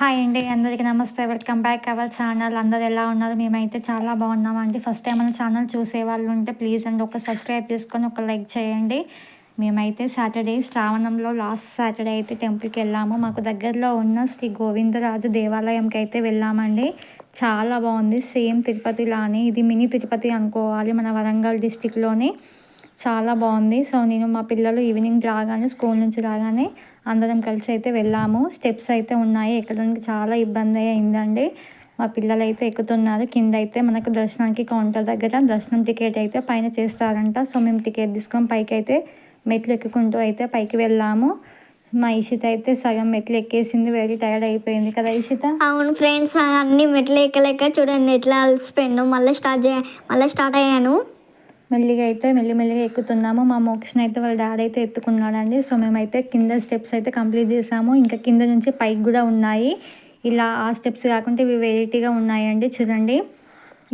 Hi అండి అందరికీ నమస్తే. వెల్కమ్ బ్యాక్ అవర్ ఛానల్ అందరు ఎలా ఉన్నారు? మేమైతే చాలా బాగున్నామండి ఫస్ట్ టైం మన ఛానల్ చూసే వాళ్ళు ఉంటే ప్లీజ్ అండి ఒక సబ్స్క్రైబ్ చేసుకొని ఒక లైక్ చేయండి. మేమైతే సాటర్డే శ్రావణంలో లాస్ట్ సాటర్డే అయితే టెంపుల్కి వెళ్ళాము. మాకు దగ్గరలో ఉన్న శ్రీ గోవిందరాజు దేవాలయంకి అయితే వెళ్ళామండి. చాలా బాగుంది. సేమ్ తిరుపతిలానే ఇది మినీ తిరుపతి అనుకోవాలి మన వరంగల్ డిస్టిక్లోనే చాలా బాగుంది. సో నేను మా పిల్లలు ఈవినింగ్ రాగానే స్కూల్ నుంచి రాగానే అందరం కలిసి అయితే వెళ్ళాము. స్టెప్స్ అయితే ఉన్నాయి. ఎక్కడానికి చాలా ఇబ్బంది అయిందండి. మా పిల్లలు అయితే ఎక్కుతున్నారు. కింద అయితే మనకు దర్శనానికి కౌంటర్ దగ్గర దర్శనం టికెట్ అయితే పైన చేస్తారంట. సో మేము టికెట్ తీసుకొని పైకి అయితే మెట్లు ఎక్కుకుంటూ అయితే పైకి వెళ్ళాము. మా ఇషిత అయితే సగం మెట్లు ఎక్కేసింది. వెరీ టైర్డ్ అయిపోయింది కదా ఇషిత? అవును ఫ్రెండ్స్ అన్ని మెట్లు ఎక్కలేక చూడండి ఎట్లా అలసిపోయాను మళ్ళీ స్టార్ట్ చే మళ్ళీ స్టార్ట్ అయ్యాను. మెల్లిగా అయితే మెల్లిమెల్లిగా ఎక్కుతున్నాము. మా మోక్షని అయితే వాళ్ళ డాడీ అయితే ఎత్తుకున్నాడండి. సో మేమైతే కింద స్టెప్స్ అయితే కంప్లీట్ చేసాము. ఇంకా కింద నుంచి పైకి కూడా ఉన్నాయి. ఇలా ఆ స్టెప్స్ కాకుండా ఇవి వెరైటీగా ఉన్నాయండి చూడండి.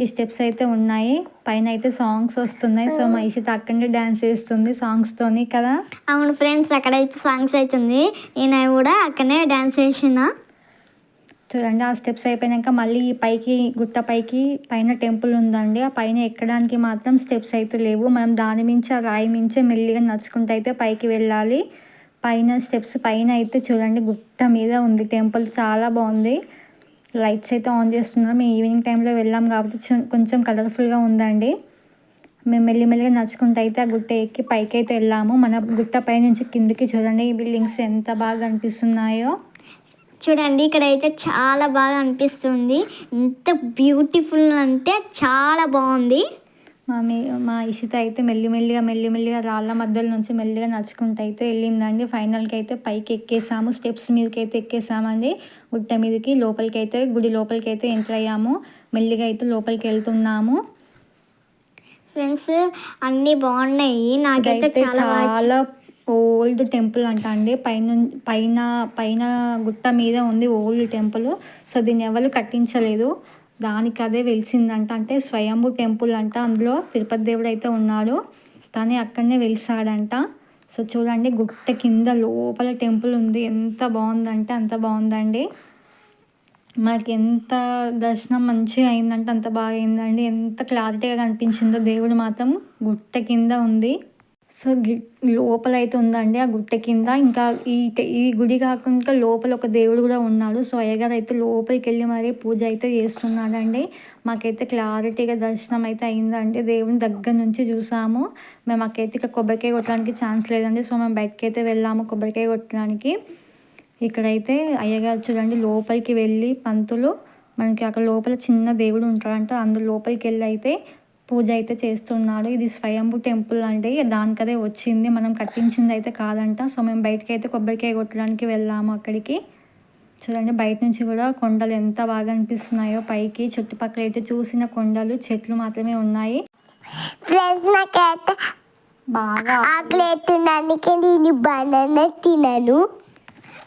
ఈ స్టెప్స్ అయితే ఉన్నాయి. పైన అయితే సాంగ్స్ వస్తున్నాయి. సో మా ఇషిత అక్కడే డ్యాన్స్ చేస్తుంది సాంగ్స్తోని కదా. అవును ఫ్రెండ్స్ అక్కడైతే సాంగ్స్ అవుతుంది. నేను కూడా అక్కడనే డ్యాన్స్ చేసిన. చూడండి ఆ స్టెప్స్ అయిపోయాక మళ్ళీ ఈ పైకి గుట్ట పైకి పైన టెంపుల్ ఉందండి. ఆ పైన ఎక్కడానికి మాత్రం స్టెప్స్ అయితే లేవు. మనం దాని మించి ఆ రాయి మించి మెల్లిగా నడుచుకుంటూ అయితే పైకి వెళ్ళాలి. పైన స్టెప్స్ పైన అయితే చూడండి గుట్ట మీద ఉంది. టెంపుల్ చాలా బాగుంది. లైట్స్ అయితే ఆన్ చేస్తున్నాం. మేము ఈవినింగ్ టైంలో వెళ్ళాం కాబట్టి కొంచెం కలర్ఫుల్గా ఉందండి. మేము మెల్లిమెల్లిగా నడుచుకుంటూ అయితే ఆ గుట్ట ఎక్కి పైకి అయితే వెళ్ళాము. మన గుట్ట పై నుంచి కిందికి చూడండి ఈ బిల్డింగ్స్ ఎంత బాగా కనిపిస్తున్నాయో. చూడండి ఇక్కడైతే చాలా బాగా అనిపిస్తుంది. ఎంత బ్యూటిఫుల్ అంటే చాలా బాగుంది. మా మీ మా ఇషిత అయితే మెల్లిమెల్లిగా మెల్లిమెల్లిగా రాళ్ళ మధ్యలో నుంచి మెల్లిగా నడుచుకుంటూ అయితే వెళ్ళిందండి. ఫైనల్కి అయితే పైకి ఎక్కేసాము స్టెప్స్ మీదకి అయితే ఎక్కేసామండి. గుట్ట మీదకి లోపలికి అయితే గుడి లోపలికి అయితే ఎంటర్ అయ్యాము. మెల్లిగా అయితే లోపలికి వెళ్తున్నాము. ఫ్రెండ్స్ అన్నీ బాగున్నాయి. నాకైతే చాలా ఓల్డ్ టెంపుల్ అంట అండి. పైన పైన పైన గుట్ట మీద ఉంది ఓల్డ్ టెంపుల్. సో దీన్ని ఎవరు కట్టించలేదు. దానికి అదే వెలిసిందంట. అంటే స్వయంభూ టెంపుల్ అంట. అందులో తిరుపతి దేవుడు అయితే ఉన్నాడు. కానీ అక్కడనే వెలిసాడంట. సో చూడండి గుట్ట కింద లోపల టెంపుల్ ఉంది. ఎంత బాగుందంటే అంత బాగుందండి. మనకి ఎంత దర్శనం మంచిగా అయిందంటే అంత బాగా అయిందండి. ఎంత క్లారిటీగా కనిపించిందో దేవుడు మాత్రం గుట్ట కింద ఉంది. సో లోపల అయితే ఉందండి ఆ గుట్ట కింద. ఇంకా ఈ ఈ గుడి కాకుండా లోపల ఒక దేవుడు కూడా ఉన్నాడు. సో అయ్యగారు అయితే లోపలికి వెళ్ళి మరీ పూజ అయితే చేస్తున్నాడండి. మాకైతే క్లారిటీగా దర్శనం అయితే అయిందండి. దేవుని దగ్గర నుంచి చూసాము. మేము మాకైతే ఇక కొబ్బరికాయ కొట్టడానికి ఛాన్స్ లేదండి. సో మేము బయటకి అయితే వెళ్ళాము కొబ్బరికాయ కొట్టడానికి. ఇక్కడైతే అయ్యగారు చూడండి లోపలికి వెళ్ళి పంతులు మనకి అక్కడ లోపల చిన్న దేవుడు ఉంటాడంట అందులో లోపలికి వెళ్ళి అయితే పూజ అయితే చేస్తున్నాడు. ఇది స్వయంభూ టెంపుల్ అంటే దానికదే వచ్చింది. మనం కట్టించింది అయితే కాదంట. సో మేము బయటకి అయితే కొబ్బరికాయ కొట్టడానికి వెళ్ళాము అక్కడికి. చూడండి బయట నుంచి కూడా కొండలు ఎంత బాగా అనిపిస్తున్నాయో పైకి. చుట్టుపక్కల అయితే చూసిన కొండలు చెట్లు మాత్రమే ఉన్నాయి. బాగా నేను బనానా తినను.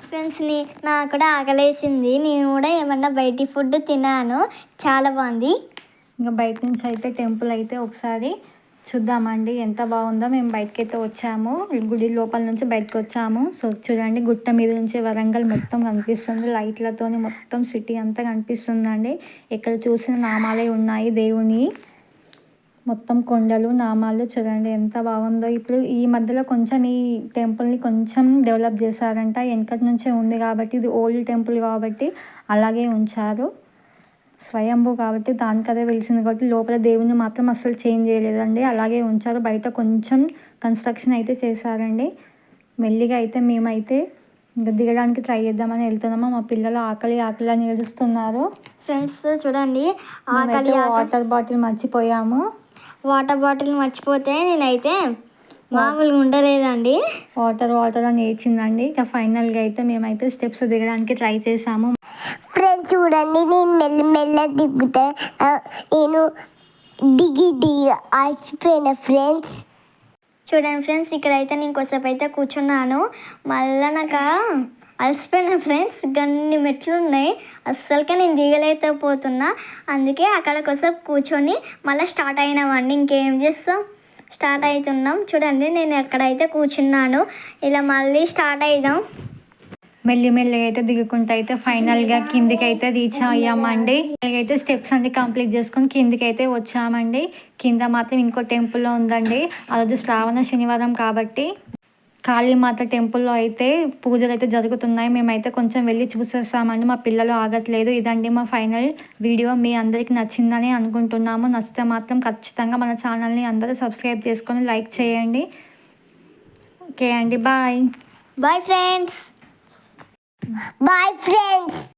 ఫ్రెండ్స్ నీ నాకు కూడా ఆకలేసింది. నేను కూడా ఏమన్నా బయటి ఫుడ్ తినాను చాలా బాగుంది. ఇంకా బయట నుంచి అయితే టెంపుల్ అయితే ఒకసారి చూద్దామండి. ఎంత బాగుందో మేము బయటకి అయితే వచ్చాము. గుడి లోపల నుంచి బయటకు వచ్చాము. సో చూడండి గుట్ట మీద నుంచి వరంగల్ మొత్తం కనిపిస్తుంది. లైట్లతోని మొత్తం సిటీ అంతా కనిపిస్తుందండి. ఎక్కడ చూసిన నామాలే ఉన్నాయి దేవుని. మొత్తం కొండలు నామాలు చూడండి ఎంత బాగుందో. ఇప్పుడు ఈ మధ్యలో కొంచెం ఈ టెంపుల్ని కొంచెం డెవలప్ చేశారంట. వెనకటి నుంచే ఉంది కాబట్టి ఇది ఓల్డ్ టెంపుల్ కాబట్టి అలాగే ఉంచారు. స్వయంభూ కాబట్టి దానికి అదే వెలిసింది కాబట్టి లోపల దేవుని మాత్రం అస్సలు చేంజ్ చేయలేదండి. అలాగే ఉంచారు. బయట కొంచెం కన్స్ట్రక్షన్ అయితే చేశారండి. మెల్లిగా అయితే మేమైతే ఇంకా దిగడానికి ట్రై చేద్దామని వెళ్తున్నాము. మా పిల్లలు ఆకలి ఆకలి అని ఏడుస్తున్నారు. ఫ్రెండ్స్ చూడండి. ఆకలి వాటర్ బాటిల్ మర్చిపోయాము. వాటర్ బాటిల్ మర్చిపోతే నేనైతే మామూలుగా ఉండలేదండి. వాటర్ వాటర్ అని ఏడ్చిందండి. ఇక ఫైనల్గా అయితే మేమైతే స్టెప్స్ దిగడానికి ట్రై చేసాము ఫ్రెండ్స్ చూడండి నేను మెల్ల మెల్ల దిగుతా. నేను దిగి దిగి ఆసిపోయిన ఫ్రెండ్స్ చూడండి ఫ్రెండ్స్ ఇక్కడైతే నేను కొసేపు అయితే కూర్చున్నాను. మళ్ళా నాకు అలసిపోయిన ఫ్రెండ్స్ గన్ని మెట్లు ఉన్నాయి అస్సలకే నేను దిగలేకపోతున్నా. అందుకే అక్కడ కోసం కూర్చొని మళ్ళీ స్టార్ట్ అయినామండి. ఇంకేం చేస్తాం? స్టార్ట్ అవుతున్నాం. చూడండి నేను ఎక్కడైతే కూర్చున్నాను. ఇలా మళ్ళీ స్టార్ట్ అవుదాం మెల్లి మెల్లిగా అయితే దిగుకుంటూ అయితే ఫైనల్గా కిందికి అయితే రీచ్ అయ్యామండి అయితే స్టెప్స్ అన్ని కంప్లీట్ చేసుకొని కిందికి అయితే వచ్చామండి. కింద మాత్రం ఇంకో టెంపుల్లో ఉందండి. ఆ రోజు శ్రావణ శనివారం కాబట్టి కాళీమాత టెంపుల్లో అయితే పూజలు అయితే జరుగుతున్నాయి. మేమైతే కొంచెం వెళ్ళి చూసేసామండి. మా పిల్లలు ఆగట్లేదు. ఇదండి మా ఫైనల్ వీడియో. మీ అందరికి నచ్చిందని అనుకుంటున్నాము. నచ్చితే మాత్రం ఖచ్చితంగా మన ఛానల్ని అందరూ సబ్స్క్రైబ్ చేసుకొని లైక్ చేయండి. ఓకే అండి. Bye. Bye friends. Bye friends